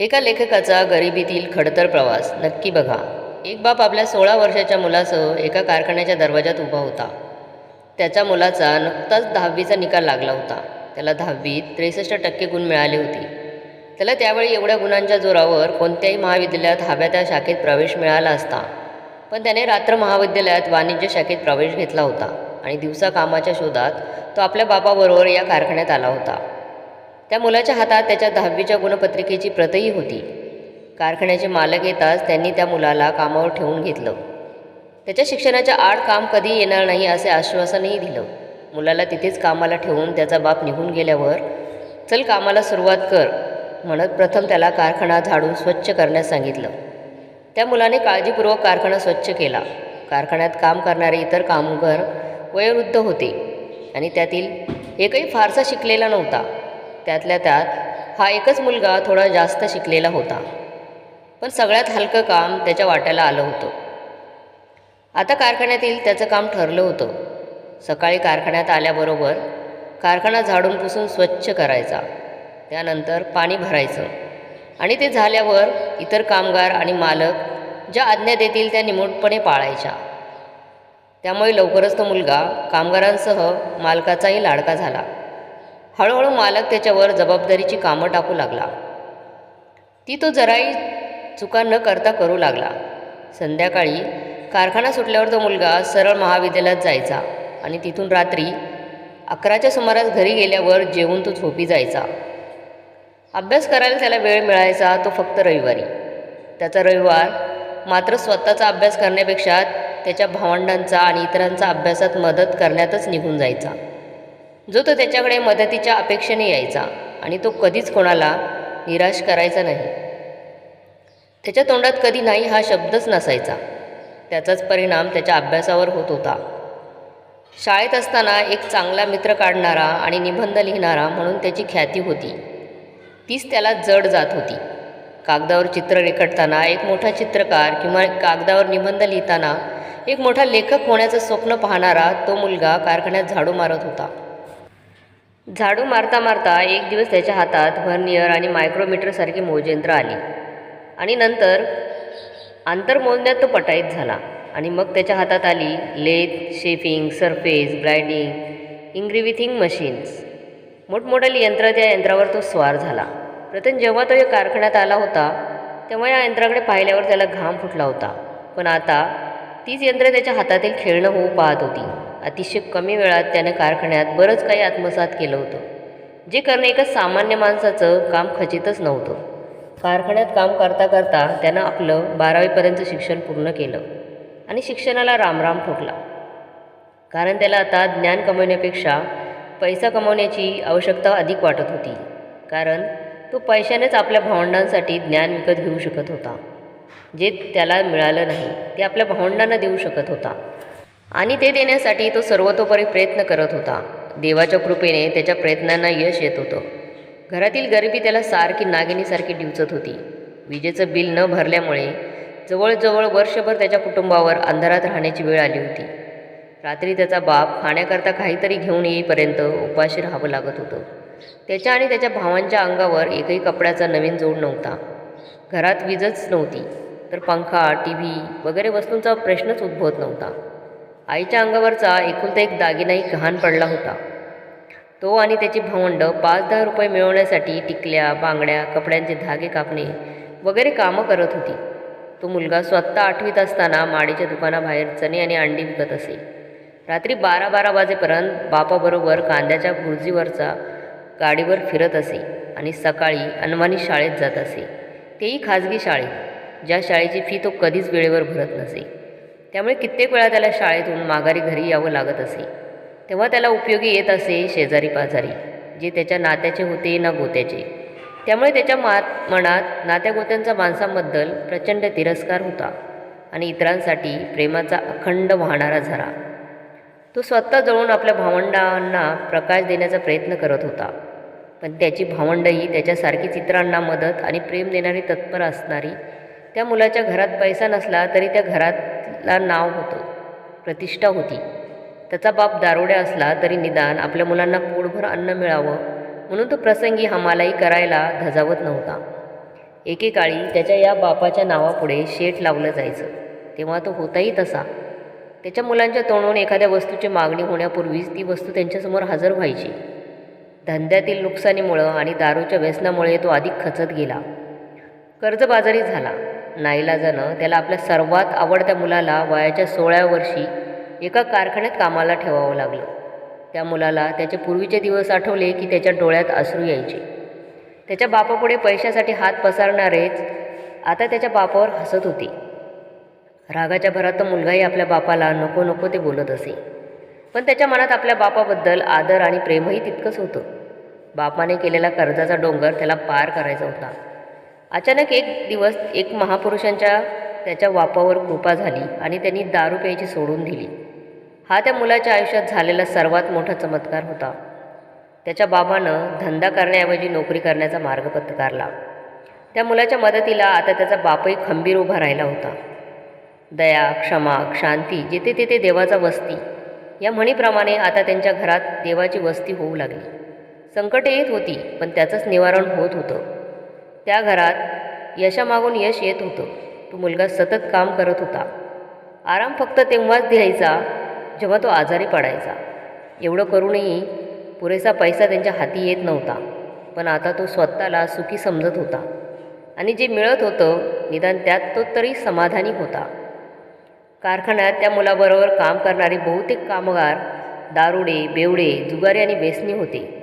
एका लेखकाचा गरिबीतील खडतर प्रवास नक्की बघा. एक बाप आपल्या सोळा वर्षाच्या मुलासह एका कारखान्याच्या दरवाजात उभा होता. त्याच्या मुलाचा नुकताच दहावीचा निकाल लागला होता. त्याला दहावीत त्रेसष्ट टक्के गुण मिळाले होते. त्याला त्यावेळी एवढ्या गुणांच्या जोरावर कोणत्याही महाविद्यालयात हव्या त्या शाखेत प्रवेश मिळाला असता. पण त्याने रात्र महाविद्यालयात वाणिज्य शाखेत प्रवेश घेतला होता आणि दिवसा कामाच्या शोधात तो आपल्या बापाबरोबर या कारखान्यात आला होता. त्या मुलाच्या हातात त्याच्या दहावीच्या गुणपत्रिकेची प्रतही होती. कारखान्याचे मालक येताच त्यांनी त्या मुलाला कामावर ठेवून घेतलं. त्याच्या शिक्षणाच्या आड काम कधी येणार नाही असे आश्वासनही दिलं. मुलाला तिथेच कामाला ठेवून त्याचा बाप निघून गेल्यावर चल कामाला सुरुवात कर म्हणत प्रथम त्याला कारखाना झाडून स्वच्छ करण्यास सांगितलं. त्या मुलाने काळजीपूर्वक कारखाना स्वच्छ केला. कारखान्यात काम करणारे इतर कामगार वयोवृद्ध होते आणि त्यातील एकही फारसा शिकलेला नव्हता. त्यातल्या त्यात हा एकच मुलगा थोडा जास्त शिकलेला होता. पण सगळ्यात हलकं काम त्याच्या वाट्याला आलं होतं. आता कारखान्यातील त्याचं काम ठरलं होतं. सकाळी कारखान्यात आल्याबरोबर कारखाना झाडून पुसून स्वच्छ करायचा. त्यानंतर पाणी भरायचं. आणि ते झाल्यावर इतर कामगार आणि मालक ज्या आज्ञा देतील त्या निमूटपणे पाळायच्या. त्यामुळे लवकरच तो मुलगा कामगारांसह मालकाचाही लाडका झाला. हळूहळू मालक त्याच्यावर जबाबदारीची कामं टाकू लागला. ती तो जराही चुका न करता करू लागला. संध्याकाळी कारखाना सुटल्यावर तो मुलगा सरळ महाविद्यालयात जायचा आणि तिथून रात्री अकराच्या सुमारास घरी गेल्यावर जेवून तो झोपी जायचा. अभ्यास करायला त्याला वेळ मिळायचा तो फक्त रविवारी. त्याचा रविवार मात्र स्वतःचा अभ्यास करण्यापेक्षा त्याच्या भावंडांचा आणि इतरांचा अभ्यासात मदत करण्यातच निघून जायचा. जो तो त्याच्याकडे मदतीच्या अपेक्षेने यायचा आणि तो कधीच कोणाला निराश करायचा नाही. त्याच्या तोंडात कधी नाही हा शब्दच नसायचा. त्याचाच परिणाम त्याच्या अभ्यासावर होत होता. शाळेत असताना एक चांगला मित्र काढणारा आणि निबंध लिहिणारा म्हणून त्याची ख्याती होती. तीच त्याला जड जात होती. कागदावर चित्र रेखाटताना एक मोठा चित्रकार किंवा कागदावर निबंध लिहिताना एक मोठा लेखक होण्याचं स्वप्न पाहणारा तो मुलगा कारखान्यात झाडू मारत होता. झाडू मारता मारता एक दिवस त्याच्या हातात व्हर्नियर आणि मायक्रोमीटरसारखी मोजयंत्र आली. आणि नंतर आंतरमोजण्यात तो पटाईत झाला आणि मग त्याच्या हातात आली lathe shaping surface grinding engraving machines. मोठमोठ्या यंत्र त्या यंत्रावर तो स्वार झाला. प्रथम जेव्हा तो या कारखान्यात आला होता तेव्हा या यंत्राकडे पाहिल्यावर त्याला घाम फुटला होता. पण आता तीच यंत्र त्याच्या हातातील खेळणं होऊ पाहत होती. अतिशय कमी वेळात त्यानं कारखान्यात बरंच काही आत्मसात केलं होतं. जे करणं एका सामान्य माणसाचं काम खचितच नव्हतं. कारखान्यात काम करता करता त्यानं आपलं बारावीपर्यंत शिक्षण पूर्ण केलं आणि शिक्षणाला रामराम ठोकला. कारण त्याला आता ज्ञान कमवण्यापेक्षा पैसा कमवण्याची आवश्यकता अधिक वाटत होती. कारण तो पैशानेच आपल्या भावंडांसाठी ज्ञान विकत घेऊ शकत होता. जे त्याला मिळालं नाही ते आपल्या भावंडांना देऊ शकत होता. आणि ते देण्यासाठी तो सर्वतोपरी प्रयत्न करत होता. देवाच्या कृपेने त्याच्या प्रयत्नांना यश येत होतं. घरातील गरिबी त्याला सारखी नागिनीसारखी डिवचत होती. विजेचं बिल न भरल्यामुळे जवळजवळ वर्षभर त्याच्या कुटुंबावर अंधारात राहण्याची वेळ आली होती. रात्री त्याचा बाप खाण्याकरता काहीतरी घेऊन येईपर्यंत उपाशी राहावं लागत होतं. त्याच्या आणि त्याच्या भावांच्या अंगावर एकही कपड्याचा नवीन जोड नव्हता. घरात वीजच नव्हती तर पंखा टी व्ही वगैरे वस्तूंचा प्रश्नच उद्भवत नव्हता. आईच्या अंगावरचा एकुलता एक दागिनाही गहाण पडला होता. तो आणि त्याची भावंड पाच दहा रुपये मिळवण्यासाठी टिकल्या बांगड्या कपड्यांचे धागे कापणे वगैरे कामं करत होती. तो मुलगा स्वतः आठवीत असताना माडीच्या दुकानाबाहेर चणे आणि अंडी विकत असे. रात्री बारा बारा वाजेपर्यंत बापाबरोबर कांद्याच्या भुर्जीवरचा गाडीवर फिरत असे आणि सकाळी अनवाणी शाळेत जात असे. तेही खाजगी शाळेत ज्या शाळेची फी तो कधीच वेळेवर भरत नसे. त्यामुळे कित्येक वेळा त्याला शाळेतून माघारी घरी यावं लागत असे. तेव्हा त्याला उपयोगी येत असे शेजारी पाजारी जे त्याच्या नात्याचे होते ना गोत्याचे. त्यामुळे त्याच्या मा मनात नात्या गोत्यांचा माणसांबद्दल प्रचंड तिरस्कार होता आणि इतरांसाठी प्रेमाचा अखंड वाहणारा झरा. तो स्वतः जळून आपल्या भावंडांना प्रकाश देण्याचा प्रयत्न करत होता. पण त्याची भावंडही त्याच्यासारखीच इतरांना मदत आणि प्रेम देणारी तत्पर असणारी त्या मुलाच्या घरात पैसा नसला तरी त्या घरात ला नाव होतं. प्रतिष्ठा होती. त्याचा बाप दारोड्या असला तरी निदान आपल्या मुलांना पोटभर अन्न मिळावं म्हणून तो प्रसंगी हमालाही करायला धजावत नव्हता. एकेकाळी त्याच्या या बापाच्या नावापुढे शेट लावलं जायचं. तेव्हा तो होताही तसा. त्याच्या मुलांच्या तोंडून एखाद्या वस्तूची मागणी होण्यापूर्वीच ती वस्तू त्यांच्यासमोर हजर व्हायची. धंद्यातील नुकसानीमुळं आणि दारूच्या व्यसनामुळे तो अधिक खचत गेला. कर्जबाजारी झाला. नाईलाजानं त्याला आपल्या सर्वात आवडत्या मुलाला वयाच्या सोळाव्या वर्षी एका कारखान्यात कामाला ठेवावं लागलं. त्या मुलाला त्याचे पूर्वीचे दिवस आठवले की त्याच्या डोळ्यात असरू यायचे. त्याच्या बापापुढे पैशासाठी हात पसरणारेच आता त्याच्या बापावर हसत होते. रागाच्या भरात तो मुलगाही आपल्या बापाला नको नको ते बोलत असे. पण त्याच्या मनात आपल्या बापाबद्दल आदर आणि प्रेमही तितकंच होतं. बापाने केलेला कर्जाचा डोंगर त्याला पार करायचा होता. अचानक एक दिवस एक महापुरुषांच्या त्याच्या बापावर कृपा झाली आणि त्यांनी दारू प्यायची सोडून दिली. हा त्या मुलाच्या आयुष्यात झालेला सर्वात मोठा चमत्कार होता. त्याच्या बाबानं धंदा करण्याऐवजी नोकरी करण्याचा मार्ग पत्कारला. त्या मुलाच्या मदतीला आता त्याचा बापही खंबीर उभा राहिला होता. दया क्षमा शांती जेथे तेथे देवाचा वस्ती या म्हणीप्रमाणे आता त्यांच्या घरात देवाची वस्ती होऊ लागली. संकटे येत होती पण त्याचंच निवारण होत होतं. त्या घरात यशामागून यश येत होतं. तो मुलगा सतत काम करत होता. आराम फक्त तेव्हाच द्यायचा जेव्हा तो आजारी पडायचा. एवढं करूनही पुरेसा पैसा त्यांच्या हाती येत नव्हता. पण आता तो स्वतःला सुखी समजत होता. आणि जे मिळत होतं निदान त्यात तो तरी समाधानी होता. कारखान्यात त्या मुलाबरोबर काम करणारे बहुतेक कामगार दारुडे बेवडे जुगारी आणि बेसणी होते.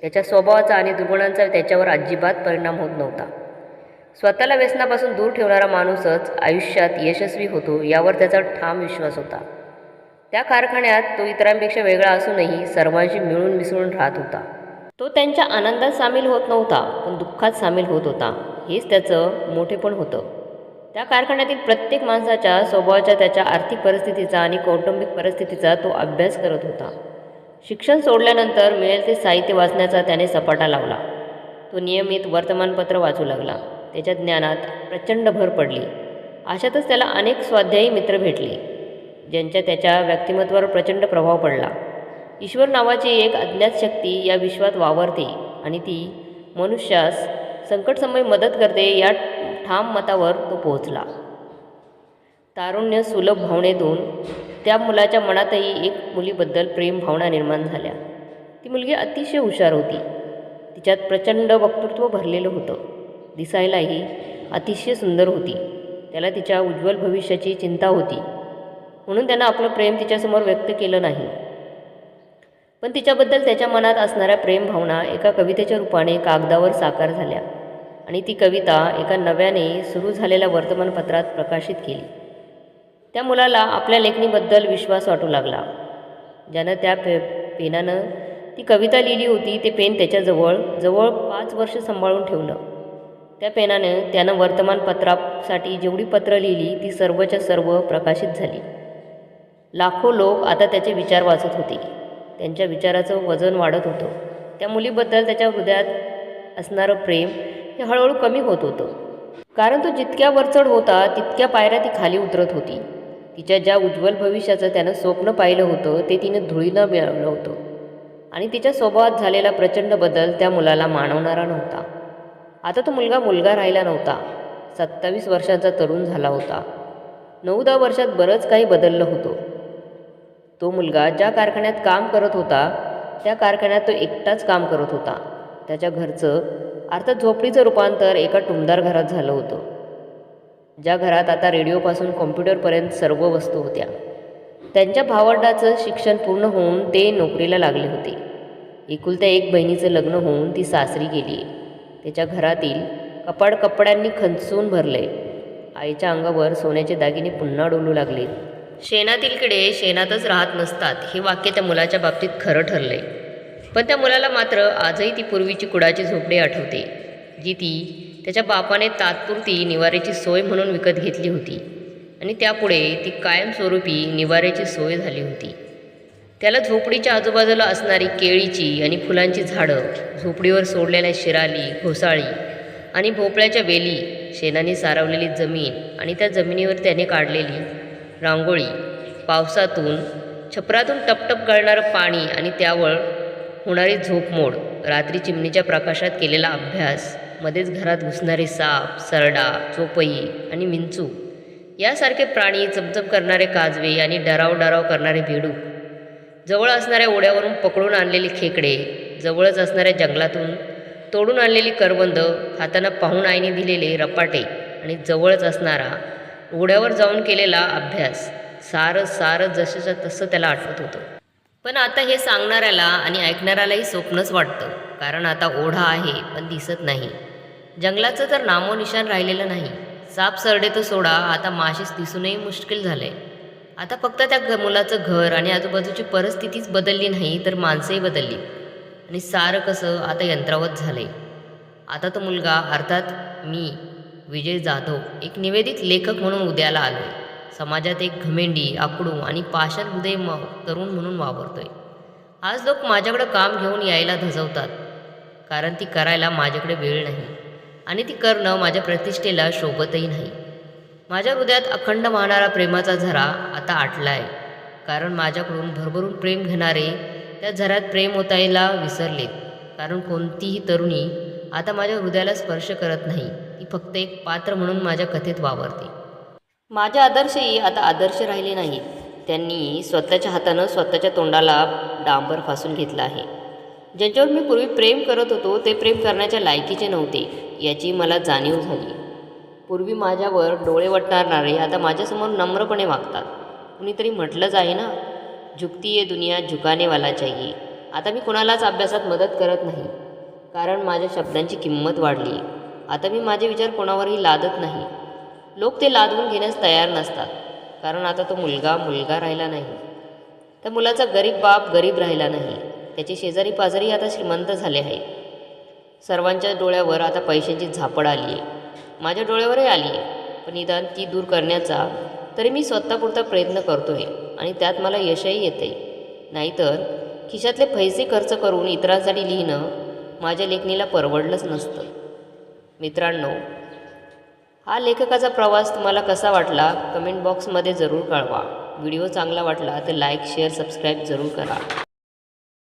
त्याच्या स्वभावाचा आणि दुर्गुणांचा त्याच्यावर अजिबात परिणाम होत नव्हता. स्वतःला व्यसनापासून दूर ठेवणारा माणूसच आयुष्यात यशस्वी होतो यावर त्याचा ठाम विश्वास होता. त्या कारखान्यात तो इतरांपेक्षा वेगळा असूनही सर्वांशी मिळून मिसळून राहत होता. तो त्यांच्या आनंदात सामील होत नव्हता पण दुःखात सामील होत होता. हेच त्याचं मोठेपण होतं. त्या कारखान्यातील प्रत्येक माणसाच्या स्वभावाच्या त्याच्या आर्थिक परिस्थितीचा आणि कौटुंबिक परिस्थितीचा तो अभ्यास करत होता. शिक्षण सोडल्यानंतर मिळेल ते साहित्य वाचण्याचा त्याने सपाटा लावला. तो नियमित वर्तमानपत्र वाचू लागला. त्याच्या ज्ञानात प्रचंड भर पडली. अशातच त्याला अनेक स्वाध्यायी मित्र भेटले ज्यांच्या त्याच्या व्यक्तिमत्वावर प्रचंड प्रभाव पडला. ईश्वर नावाची एक अज्ञात शक्ती या विश्वात वावरते आणि ती मनुष्यास संकटसमय मदत करते या ठाम मतावर तो पोहोचला. तारुण्य सुलभ भावनेतून त्या मुलाच्या मनातही एक मुलीबद्दल प्रेम भावना निर्माण झाल्या. ती मुलगी अतिशय हुशार होती. तिच्यात प्रचंड वक्तृत्व भरलेलं होतं. दिसायलाही अतिशय सुंदर होती. त्याला तिच्या उज्ज्वल भविष्याची चिंता होती. म्हणून त्यानं आपलं प्रेम तिच्यासमोर व्यक्त केलं नाही. पण तिच्याबद्दल त्याच्या मनात असणाऱ्या प्रेम भावना एका कवितेच्या रूपाने कागदावर साकार झाल्या आणि ती कविता एका नव्याने सुरू झालेल्या वर्तमानपत्रात प्रकाशित केली. त्या मुलाला आपल्या लेखणीबद्दल विश्वास वाटू लागला. ज्यानं त्या पे पेनानं ती कविता लिहिली होती ते पेन त्याच्याजवळ जवळ पाच वर्ष सांभाळून ठेवलं. त्या पेनानं त्यानं वर्तमानपत्रासाठी जेवढी पत्रं लिहिली ती सर्वच्या सर्व प्रकाशित झाली. लाखो लोक आता त्याचे विचार वाचत होते. त्यांच्या विचाराचं वजन वाढत होतं. त्या मुलीबद्दल त्याच्या हृदयात असणारं प्रेम हे हळूहळू कमी होत होतं. कारण तो जितक्या वरचढ होता तितक्या पायऱ्या ती खाली उतरत होती. तिच्या ज्या उज्ज्वल भविष्याचं त्यानं स्वप्न पाहिलं होतं ते तिनं धुळीनं मिळवलं होतं. आणि तिच्या स्वभावात झालेला प्रचंड बदल त्या मुलाला मानवणारा नव्हता. आता तो मुलगा मुलगा राहिला नव्हता. सत्तावीस वर्षांचा तरुण झाला होता. नऊ दहा वर्षात बरंच काही बदललं होतं. तो मुलगा ज्या कारखान्यात काम करत होता त्या कारखान्यात तो एकटाच काम करत होता. त्याच्या घरचं अर्थात झोपडीचं रूपांतर एका टुमदार घरात झालं होतं. ज्या घरात आता रेडिओपासून कॉम्प्युटरपर्यंत सर्व वस्तू होत्या. त्यांच्या भावंडाचं शिक्षण पूर्ण होऊन ते नोकरीला लागले होते. एकुलत्या एक बहिणीचं लग्न होऊन ती सासरी गेली त्याच्या घरातील कपाड कपड्यांनी खंचून भरले. आईच्या अंगावर सोन्याचे दागिने पुन्हा डोलू लागले. शेणातील किडे शेणातच राहत नसतात हे वाक्य त्या मुलाच्या बाबतीत खरं ठरले पण त्या मुलाला मात्र आजही ती पूर्वीची कुडाची झोपडी आठवते जी ती त्याच्या बापाने तात्पुरती निवाऱ्याची सोय म्हणून विकत घेतली होती. आणि त्यापुढे ती कायमस्वरूपी निवाऱ्याची सोय झाली होती. त्याला झोपडीच्या आजूबाजूला असणारी केळीची आणि फुलांची झाडं झोपडीवर सोडलेल्या शिराली घोसाळी आणि भोपळ्याच्या वेली शेणाने सारवलेली जमीन आणि त्या जमिनीवर त्याने काढलेली रांगोळी पावसातून छपरातून टपटप गळणारं पाणी आणि त्यावर होणारी झोपमोड रात्री चिमणीच्या प्रकाशात केलेला अभ्यास मध्येच घरात घुसणारे साप सरडा चोपई आणि विंचू यासारखे प्राणी चमचम करणारे काजवे आणि डराव डराव करणारे भिडू. जवळ असणाऱ्या ओढ्यावरून पकडून आणलेले खेकडे जवळच असणाऱ्या जंगलातून तोडून आणलेली करवंद हाताना पाहून आईने दिलेले रपाटे आणि जवळच असणारा ओढ्यावर जाऊन केलेला अभ्यास सारं सारं जसंच्या तसं त्याला आठवत होतं. पण आता हे सांगणाऱ्याला आणि ऐकणाऱ्यालाही स्वप्नच वाटतं. कारण आता ओढा आहे पण दिसत नाही. जंगलाचं तर नामोनिशान राहिलेलं नाही. साप सरडे तर सोडा आता माशीच दिसूनही मुश्किल झालंय. आता फक्त त्या घ मुलाचं घर आणि आजूबाजूची परिस्थितीच बदलली नाही तर माणसंही बदलली. आणि सारं कसं आता यंत्रावत झालंय. आता तो मुलगा अर्थात मी विजय जाधव एक निवेदित लेखक म्हणून उद्याला आलो आहे समाजात एक घमेंडी आकडू आणि पाषाण हृदय म तरुण म्हणून वावरतोय. आज लोक माझ्याकडं काम घेऊन यायला धजवतात कारण ती करायला माझ्याकडे वेळ नाही आणि ती करणं माझ्या प्रतिष्ठेला शोभतही नाही. माझ्या हृदयात अखंड वाहणारा प्रेमाचा झरा आता आटला आहे कारण माझ्याकडून भरभरून प्रेम घेणारे त्या झऱ्यात प्रेम होतायला विसरलेत कारण कोणतीही तरुणी आता माझ्या हृदयाला स्पर्श करत नाही. ती फक्त एक पात्र म्हणून माझ्या कथेत वावरते. माझे आदर्शही आता आदर्श राहिले नाहीत. त्यांनी स्वतःच्या हातानं स्वतःच्या तोंडाला डांबर फासून घेतला आहे. ज्यांच्यावर मी पूर्वी प्रेम करत होतो ते प्रेम करण्याच्या लायकीचे नव्हते याची मला जाणीव झाली. पूर्वी माझ्यावर डोळे वटणारणारे आता माझ्यासमोर नम्रपणे वागतात. कुणीतरी म्हटलंच आहे ना झुकती ये दुनिया झुकानेवाला चाहिए आता मी कोणालाच अभ्यासात मदत करत नाही. कारण माझ्या शब्दांची किंमत वाढली. आता मी माझे विचार कोणावरही लादत नाही. लोक ते लादवून घेण्यास तयार नसतात. कारण आता तो मुलगा मुलगा राहिला नाही. त्या मुलाचा गरीब बाप गरीब राहिला नाही. त्याचे शेजारी पाजारी आता श्रीमंत झाले आहेत. सर्वांच्या डोळ्यावर आता पैशांची झापड आली आहे. माझ्या डोळ्यावरही आली आहे. पण निदान ती दूर करण्याचा तरी मी स्वतःपुरता प्रयत्न करतो आहे आणि त्यात मला यशही येतं आहे नाहीतर खिशातले पैसे खर्च करून इतरांसाठी लिहिणं माझ्या लेखणीला परवडलंच नसतं. मित्रांनो हा लेखकाचा प्रवास तुम्हाला कसा वाटला कमेंट बॉक्समध्ये जरूर कळवा. व्हिडिओ चांगला वाटला तर लाईक शेअर सबस्क्राईब जरूर करा.